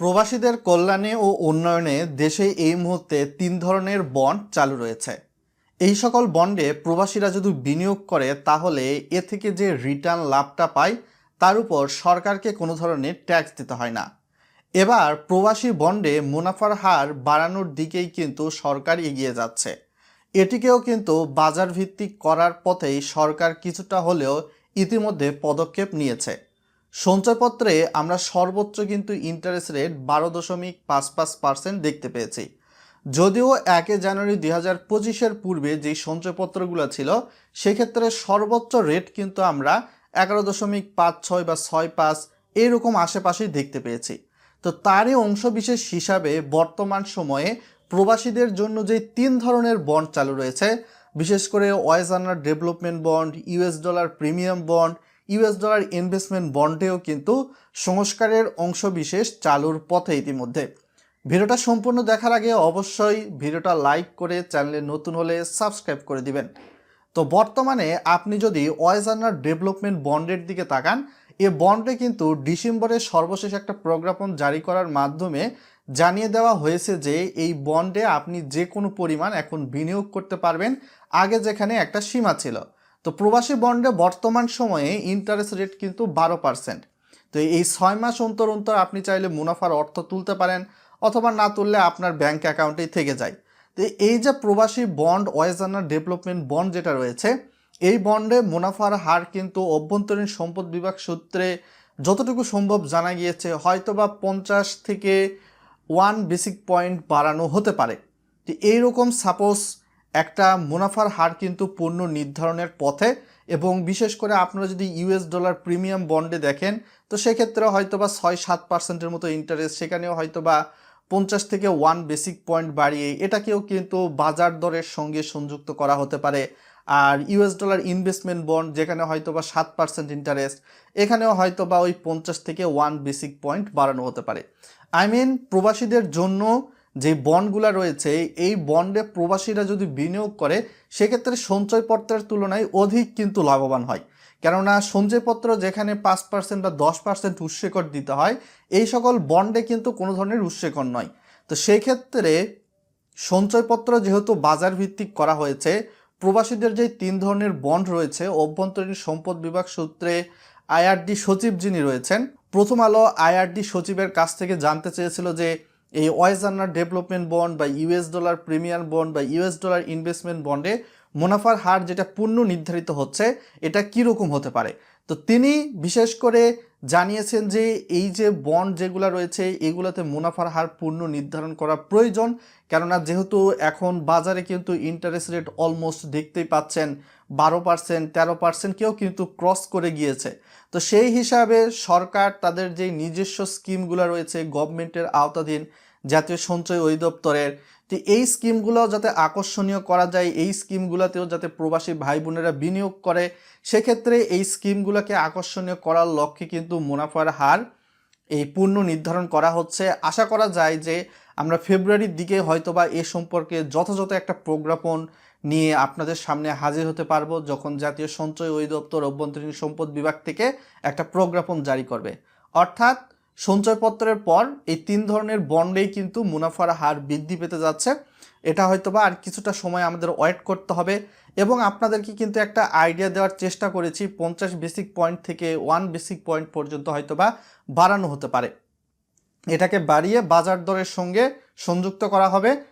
প্রবাসীদের কল্যাণে ও উন্নয়নে দেশে এই মুহূর্তে তিন ধরনের বন্ড চালু রয়েছে। এই সকল বন্ডে প্রবাসীরা যদি বিনিয়োগ করে, তাহলে এ থেকে যে রিটার্ন লাভটা পায়, তার উপর সরকারকে কোনো ধরনের ট্যাক্স দিতে হয় না। এবার প্রবাসী বন্ডে মুনাফার হার বাড়ানোর দিকেই কিন্তু সরকার এগিয়ে যাচ্ছে। এটিকেও কিন্তু বাজার ভিত্তিক করার পথেই সরকার কিছুটা হলেও ইতিমধ্যে পদক্ষেপ নিয়েছে। সঞ্চয়পত্রে আমরা সর্বোচ্চ কিন্তু ইন্টারেস্ট রেট বারো দশমিক পাঁচ পাঁচ পার্সেন্ট দেখতে পেয়েছি। যদিও একে জানুয়ারি দুই হাজার পঁচিশের পূর্বে যেই সঞ্চয়পত্রগুলো ছিল, সেক্ষেত্রে সর্বোচ্চ রেট কিন্তু আমরা এগারো দশমিক পাঁচ ছয় বা ছয় পাঁচ এরকম আশেপাশেই দেখতে পেয়েছি। তো তারই অংশবিশেষ হিসাবে বর্তমান সময়ে প্রবাসীদের জন্য যে তিন ধরনের বন্ড চালু রয়েছে, বিশেষ করে wage earner development bond US dollar premium bond US dollar investment বন্ডেও কিন্তু সংস্কারের অংশ বিশেষ চালুর পথে ইতিমধ্যে। ভিডিওটা সম্পূর্ণ দেখার আগে অবশ্যই ভিডিওটা লাইক করে চ্যানেলে নতুন হলে সাবস্ক্রাইব করে দিবেন। তো বর্তমানে আপনি যদি ওয়েজানার ডেভেলপমেন্ট বন্ডের দিকে তাকান, এ বন্ডে কিন্তু ডিসেম্বরে সর্বশেষ একটা প্রজ্ঞাপন জারি করার মাধ্যমে জানিয়ে দেওয়া হয়েছে যে এই বন্ডে আপনি যে কোনো পরিমাণ এখন বিনিয়োগ করতে পারবেন, আগে যেখানে একটা সীমা ছিল। তো প্রবাসী বন্ডে বর্তমান সময়ে ইন্টারেস্ট রেট কিন্তু বারো পার্সেন্ট তো এই ছয় মাস অন্তর অন্তর আপনি চাইলে মুনাফার অর্থ তুলতে পারেন অথবা না তুললে আপনার ব্যাংক অ্যাকাউন্টেই থেকে যায়। তো এই যে প্রবাসী বন্ড ওয়েজানার ডেভেলপমেন্ট বন্ড যেটা রয়েছে, এই বন্ডে মুনাফার হার কিন্তু অভ্যন্তরীণ সম্পদ বিভাগ সূত্রে যতটুকু সম্ভব জানা গিয়েছে হয়তো বা পঞ্চাশ থেকে ওয়ান বেসিক পয়েন্ট বাড়ানো হতে পারে। তো এইরকম সাপোজ একটা মুনাফার হার কিন্তু পণ্য নির্ধারণের পথে এবং বিশেষ করে আপনারা যদি ইউএস ডলার প্রিমিয়াম বন্ডে দেখেন, তো সেক্ষেত্রে হয়তো বা ছয় সাত পার্সেন্টের মতো ইন্টারেস্ট সেখানেও হয়তো বা পঞ্চাশ থেকে ওয়ান বেসিক পয়েন্ট বাড়িয়ে এটাকেও কিন্তু বাজার দরের সঙ্গে সংযুক্ত করা হতে পারে। আর ইউএস ডলার ইনভেস্টমেন্ট বন্ড যেখানে হয়তো বা সাত পার্সেন্ট ইন্টারেস্ট এখানেও হয়তো বা ওই পঞ্চাশ থেকে ওয়ান বেসিক পয়েন্ট বাড়ানো হতে পারে। আই মিন প্রবাসীদের জন্য যে বন্ডগুলো রয়েছে, এই বন্ডে প্রবাসীরা যদি বিনিয়োগ করে, সেক্ষেত্রে সঞ্চয়পত্রের তুলনায় অধিক কিন্তু লাভবান হয়। কেননা সঞ্চয়পত্র যেখানে পাঁচ পার্সেন্ট বা দশ পার্সেন্ট উৎসেকর দিতে হয়, এই সকল বন্ডে কিন্তু কোনো ধরনের উৎসেকর নয়। তো সেই ক্ষেত্রে সঞ্চয়পত্র যেহেতু বাজার ভিত্তিক করা হয়েছে, প্রবাসীদের যে তিন ধরনের বন্ড রয়েছে, অভ্যন্তরীণ সম্পদ বিভাগ সূত্রে আইআরডি সচিব যিনি রয়েছেন, প্রথম আলো আইআরডি সচিবের কাছ থেকে জানতে চেয়েছিল যে এই ওয়েজানার ডেভেলপমেন্ট বন্ড বা ইউএস ডলার প্রিমিয়ার বন্ড বা ইউএস ডলার ইনভেস্টমেন্ট বন্ডে মুনাফার হার যেটা পূর্ণ নির্ধারিত হচ্ছে, এটা কীরকম হতে পারে? তো তিনি বিশেষ করে জানিয়েছেন যে এই যে বন্ড যেগুলো রয়েছে, এগুলোতে মুনাফার হার পূর্ণ নির্ধারণ করা প্রয়োজন। কেননা যেহেতু এখন বাজারে কিন্তু ইন্টারেস্ট রেট অলমোস্ট দেখতেই পাচ্ছেন বারো পার্সেন্ট তেরো পার্সেন্ট কেউ কিন্তু ক্রস করে গিয়েছে। তো সেই হিসাবে সরকার তাদের যে নিজস্ব স্কিমগুলো রয়েছে গভর্নমেন্টের আওতাধীন জাতীয় সঞ্চয় অধিদপ্তরের, তো এই স্কিমগুলো যাতে আকর্ষণীয় করা যায়, এই স্কিমগুলোতেও যাতে প্রবাসী ভাই বোনেরা বিনিয়োগ করে, সেক্ষেত্রে এই স্কিমগুলোকে আকর্ষণীয় করার লক্ষ্যে কিন্তু মুনাফার হার এই পূর্ণ নির্ধারণ করা হচ্ছে। আশা করা যায় যে আমরা ফেব্রুয়ারির দিকে হয়তোবা এ সম্পর্কে যথাযথ একটা প্রজ্ঞাপন নিয়ে আপনাদের সামনে হাজির হতে পারব যখন জাতীয় সঞ্চয় অধিদপ্তর অভ্যন্তরীণ সম্পদ বিভাগ থেকে একটা প্রজ্ঞাপন জারি করবে। অর্থাৎ সঞ্চয়পত্রের পর এই তিন ধরনের বন্ডেই কিন্তু মুনাফার হার বৃদ্ধি পেতে যাচ্ছে। এটা হয়তোবা আর কিছুটা সময় আমাদের ওয়েট করতে হবে এবং আপনাদেরকে কিন্তু একটা আইডিয়া দেওয়ার চেষ্টা করেছি, পঞ্চাশ বেসিক পয়েন্ট থেকে ওয়ান বেসিক পয়েন্ট পর্যন্ত হয়তোবা বাড়ানো হতে পারে। এটাকে বাড়িয়ে বাজার দরের সঙ্গে সংযুক্ত করা হবে।